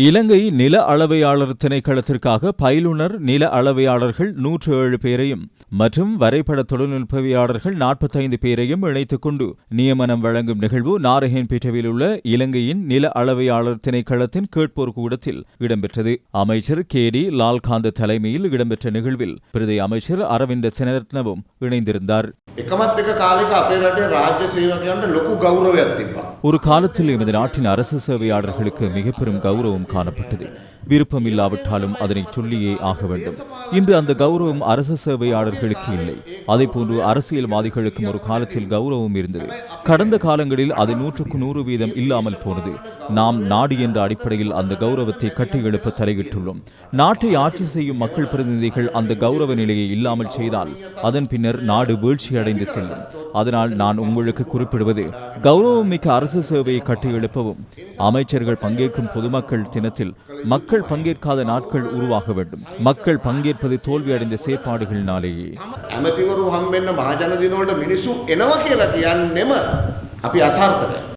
இலங்கை நில அளவையாளர் திணைக்களத்திற்காக பயிலுனர் நில அளவையாளர்கள் நூற்று ஏழு பேரையும் மற்றும் வரைபட தொழில்நுட்பவியாளர்கள் நாற்பத்தைந்து பேரையும் இணைத்துக் கொண்டு நியமனம் வழங்கும் நிகழ்வு நாரஹேன்பேட்டவில் உள்ள இலங்கையின் நில அளவையாளர் திணைக்களத்தின் கேட்போர் கூடத்தில் இடம்பெற்றது அமைச்சர் கே டி லால்காந்த தலைமையில் இடம்பெற்ற நிகழ்வில் பிரதி அமைச்சர் அரவிந்த செனரத்னவும் இணைந்திருந்தார் එකමත් එක කාලෙක අපේ රටේ රාජ්‍ය සේවකයන්ට ලොකු ගෞරවයක් තිබ්බා. ஒரு காலத்தில் எமது நாட்டின் அரசு சேவையாளர்களுக்கு மிக பெரும் கௌரவம் காணப்பட்டது. விருப்பம் இல்லாவிட்டாலும் அதனை சொல்லியே ஆக வேண்டும். இன்று அந்த கௌரவம் அரச சேவையாளர்களுக்கு இல்லை. அதே போன்று அரசியல்வாதிகளுக்கும் ஒரு காலத்தில் கௌரவம் இருந்தது. கடந்த காலங்களில் அது நூற்றுக்கு நூறு வீதம் இல்லாமல் போனது. நாம் நாடு என்ற அடிப்படையில் அந்த கௌரவத்தை கட்டியெழுப்ப தலையிட்டுள்ளோம். நாட்டை ஆட்சி செய்யும் மக்கள் பிரதிநிதிகள் அந்த கௌரவ நிலையை இல்லாமல் செய்தால் அதன் பின்னர் நாடு வீழ்ச்சி அடைந்து செல்லும். அதனால் நான் உங்களுக்கு குறிப்பிடுவது கௌரவம் மிக்க அரசு சேவையை கட்டியெழுப்பவும் அமைச்சர்கள் பங்கேற்கும் பொதுமக்கள் தினத்தில் மக்கள் பங்கேற்காத நாட்கள் உருவாக வேண்டும் மக்கள் பங்கேற்பது தோல்வியடைந்த செயற்பாடுகளினாலேயே ඇමතිවරු හම්බෙන්න මහජන දිනවලට මිනිස්සු එනවා කියලා කියන්නෙම අපි අසාර්ථකයි.